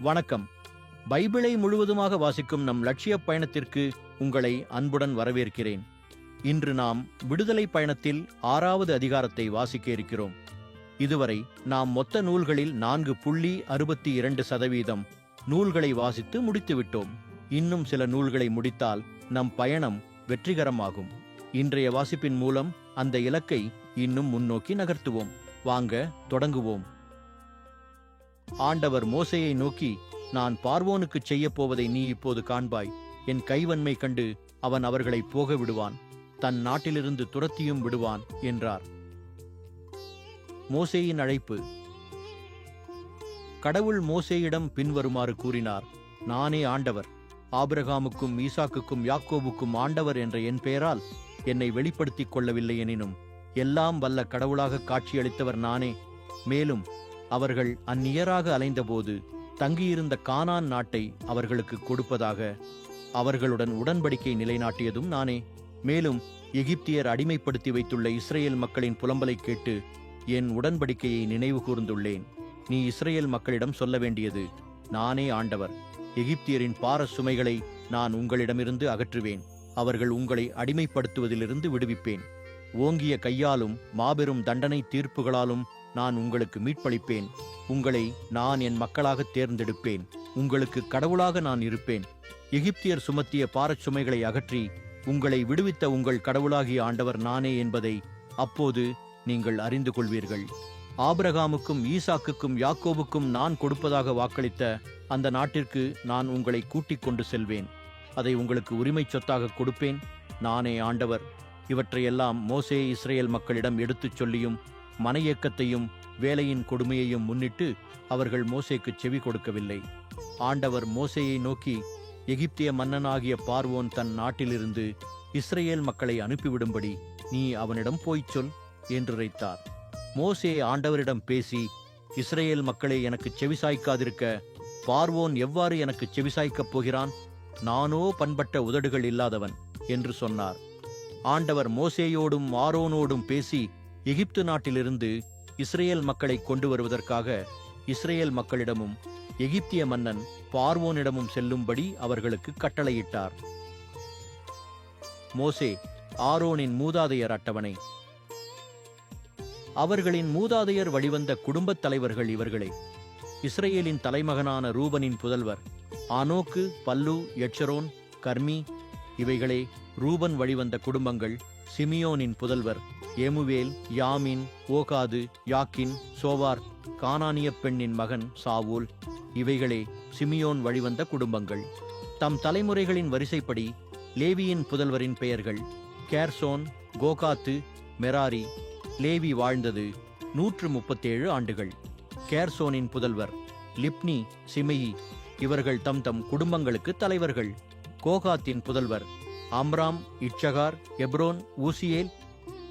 வணக்கம். பைபிளை முழுவதுமாக வாசிக்கும் நம் லட்சிய பயணத்திற்கு உங்களை அன்புடன் வரவேற்கிறேன். இன்று நாம் விடுதலை பயணத்தில் ஆறாவது அதிகாரத்தை வாசிக்க இருக்கிறோம். இதுவரை நாம் மொத்த நூல்களில் நான்கு புள்ளி அறுபத்தி இரண்டு சதவீதம் நூல்களை வாசித்து முடித்துவிட்டோம். இன்னும் சில நூல்களை முடித்தால் நம் பயணம் வெற்றிகரமாகும். இன்றைய வாசிப்பின் மூலம் அந்த இலக்கை இன்னும் முன்னோக்கி நகர்த்துவோம். வாங்க தொடங்குவோம். ஆண்டவர் மோசையை நோக்கி நான் பார்வோனுக்குச் செய்யப் போவதை நீ இப்போது காண்பாய். என் கைவன்மை கண்டு அவன் அவர்களை போக விடுவான். தன் நாட்டிலிருந்து துரத்தியும் விடுவான் என்றார். மோசேயின் அழைப்பு. கடவுள் மோசேயிடம் பின்வருமாறு கூறினார் நானே ஆண்டவர். ஆபிரகாமுக்கும் ஈசாக்குக்கும் யாக்கோவுக்கும் ஆண்டவர் என்ற என் பெயரால் என்னை வெளிப்படுத்திக் கொள்ளவில்லை எனினும் எல்லாம் வல்ல கடவுளாக காட்சியளித்தவர் நானே. மேலும் அவர்கள் அந்நியராக அலைந்தபோது தங்கியிருந்த கானான் நாட்டை அவர்களுக்கு கொடுப்பதாக அவர்களுடன் உடன்படிக்கை நிலைநாட்டியதும் நானே. மேலும் எகிப்தியர் அடிமைப்படுத்தி வைத்துள்ள இஸ்ரேல் மக்களின் புலம்பலை கேட்டு என் உடன்படிக்கையை நினைவு கூர்ந்துள்ளேன் நீ இஸ்ரேல் மக்களிடம் சொல்ல வேண்டியது நானே ஆண்டவர். எகிப்தியரின் பார சுமைகளை நான் உங்களிடமிருந்து அகற்றுவேன். அவர்கள் உங்களை அடிமைப்படுத்துவதிலிருந்து விடுவிப்பேன். ஓங்கிய கையாலும் மாபெரும் தண்டனை தீர்ப்புகளாலும் நான் உங்களுக்கு மீட்பளிப்பேன். உங்களை நான் என் மக்களாக தேர்ந்தெடுப்பேன். உங்களுக்கு கடவுளாக நான் இருப்பேன். எகிப்தியர் சுமத்திய பாரச்சுமைகளை அகற்றி உங்களை விடுவித்த உங்கள் கடவுளாகிய ஆண்டவர் நானே என்பதை அப்போது நீங்கள் அறிந்து கொள்வீர்கள். ஆபிரகாமுக்கும் ஈசாக்குக்கும் யாக்கோவுக்கும் நான் கொடுப்பதாக வாக்களித்த அந்த நாட்டிற்கு நான் உங்களை கூட்டிக் கொண்டு செல்வேன். அதை உங்களுக்கு உரிமை சொத்தாக கொடுப்பேன். நானே ஆண்டவர். இவற்றையெல்லாம் மோசே இஸ்ரேல் மக்களிடம் எடுத்துச் சொல்லியும் மனையேக்கத்தையும் வேலையின் கொடுமையையும் முன்னிட்டு அவர்கள் மோசேக்கு செவி கொடுக்கவில்லை. ஆண்டவர் மோசேயை நோக்கி எகிப்திய மன்னனாகிய பார்வோன் தன் நாட்டிலிருந்து இஸ்ரேல் மக்களை அனுப்பிவிடும்படி நீ அவனிடம் போய்ச் சொல் என்றுரைத்தார் மோசே ஆண்டவரிடம் பேசி இஸ்ரேல் மக்களை எனக்கு செவிசாய்க்காதிருக்க பார்வோன் எவ்வாறு எனக்கு செவிசாய்க்கப் போகிறான்? நானோ பண்பட்ட உதடுகள் இல்லாதவன் என்று சொன்னார். ஆண்டவர் மோசேயோடும் ஆரோனோடும் பேசி எகிப்து நாட்டிலிருந்து இஸ்ரேல் மக்களை கொண்டு வருவதற்காக இஸ்ரேல் மக்களிடமும் எகிப்திய மன்னன் பார்வோனிடமும் செல்லும்படி அவர்களுக்கு கட்டளையிட்டார். மோசே ஆரோனின் மூதாதையர் அட்டவணை. அவர்களின் மூதாதையர் வழிவந்த குடும்பத் தலைவர்கள் இவர்களே இஸ்ரேலின் தலைமகனான ரூபனின் புதல்வர் ஆனோக்கு பல்லு எட்சரோன் கர்மி இவைகளே ரூபன் வழிவந்த குடும்பங்கள் சிமியோனின் புதல்வர் ஏமுவேல் யாமின் ஓகாது யாக்கின் சோவார் கானானிய பெண்ணின் மகன் சாவூல். இவைகளே சிமியோன் வழிவந்த குடும்பங்கள். தம் தலைமுறைகளின் வரிசைப்படி லேவியின் புதல்வரின் பெயர்கள் கேர்சோன் கோகாத்து மெராரி. லேவி வாழ்ந்தது நூற்று முப்பத்தேழு ஆண்டுகள். கேர்சோனின் புதல்வர் லிப்னி சிமெயி. இவர்கள் தம் தம் குடும்பங்களுக்கு தலைவர்கள். கோகாத்தின் புதல்வர் Amram Izhar Hebron Uzziel.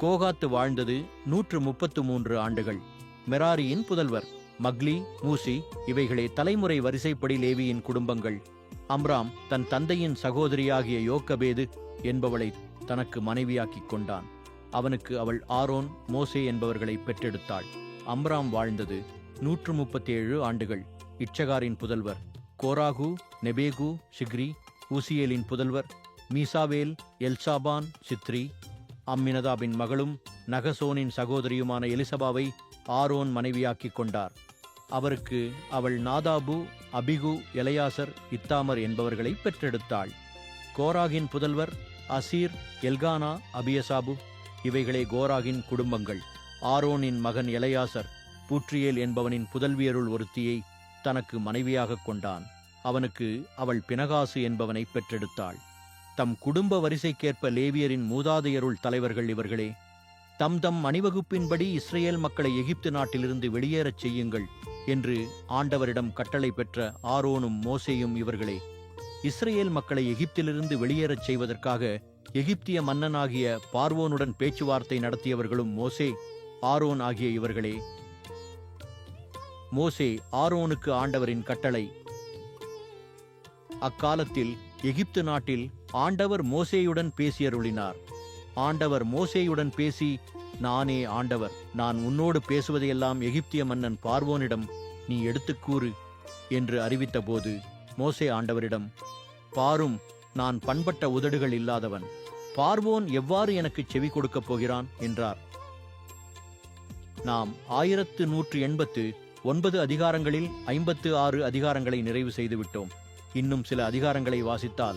Kohath வாழ்ந்தது நூற்று முப்பத்து மூன்று ஆண்டுகள். மெராரியின் புதல்வர். மக்லி மூசி இவைகளே தலைமுறை வரிசைப்படி லேவியின் குடும்பங்கள். அம்ராம் தன் தந்தையின் சகோதரியாகிய யோக்கபேது என்பவளை தனக்கு மனைவியாக்கிக் கொண்டான். அவனுக்கு அவள் ஆரோன் மோசே என்பவர்களை பெற்றெடுத்தாள். அம்ராம் வாழ்ந்தது நூற்று முப்பத்தேழு ஆண்டுகள். இட்சகாரின் புதல்வர். கோராகு நெபேகு ஷிக்ரி ஊசியேலின் புதல்வர். மீசாவேல் எல்சாபான் சித்ரி அம்மினதாபின் மகளும் நகசோனின் சகோதரியுமான எலிசபாவை ஆரோன் மனைவியாக்கிக் கொண்டார். அவருக்கு அவள் நாதாபு அபிகு எலையாசர் இத்தாமர் என்பவர்களை பெற்றெடுத்தாள். கோராகின் புதல்வர் அசீர் எல்கானா அபியசாபு இவைகளே கோராகின் குடும்பங்கள். ஆரோனின் மகன் எலையாசர் பூற்றியேல் என்பவனின் புதல்வியருள் ஒருத்தியை தனக்கு மனைவியாகக் கொண்டான். அவனுக்கு அவள் பினகாசு என்பவனை பெற்றெடுத்தாள். தம் குடும்ப வரிசைக்கேற்ப லேவியரின் மூதாதையருள் தலைவர்கள் இவர்களே தம் தம் அணிவகுப்பின்படி இஸ்ரேல் மக்களை எகிப்து நாட்டிலிருந்து வெளியேறச் செய்யுங்கள் என்று ஆண்டவரிடம் கட்டளை பெற்ற ஆரோனும் மோசேயும் இவர்களே. இஸ்ரேல் மக்களை எகிப்திலிருந்து வெளியேறச் செய்வதற்காக எகிப்திய மன்னனாகிய பார்வோனுடன் பேச்சுவார்த்தை நடத்தியவர்களும் மோசே ஆரோன் ஆகிய இவர்களே. மோசே ஆரோனுக்கு ஆண்டவரின் கட்டளை அக்காலத்தில் எகிப்து நாட்டில் ஆண்டவர் மோசேயுடன் பேசியருளினார். ஆண்டவர் மோசேயுடன் பேசி நானே ஆண்டவர் நான் உன்னோடு பேசுவதையெல்லாம் எகிப்திய மன்னன் பார்வோனிடம் நீ எடுத்துக்கூறு என்று அறிவித்தபோது மோசே ஆண்டவரிடம் பாரும் நான் பண்பட்ட உதடுகள் இல்லாதவன் பார்வோன் எவ்வாறு எனக்கு செவி கொடுக்கப் போகிறான்? என்றார். நாம் ஆயிரத்து நூற்று எண்பத்து ஒன்பது அதிகாரங்களில் ஐம்பத்து ஆறு அதிகாரங்களை நிறைவு செய்துவிட்டோம். இன்னும் சில அதிகாரங்களை வாசித்தால்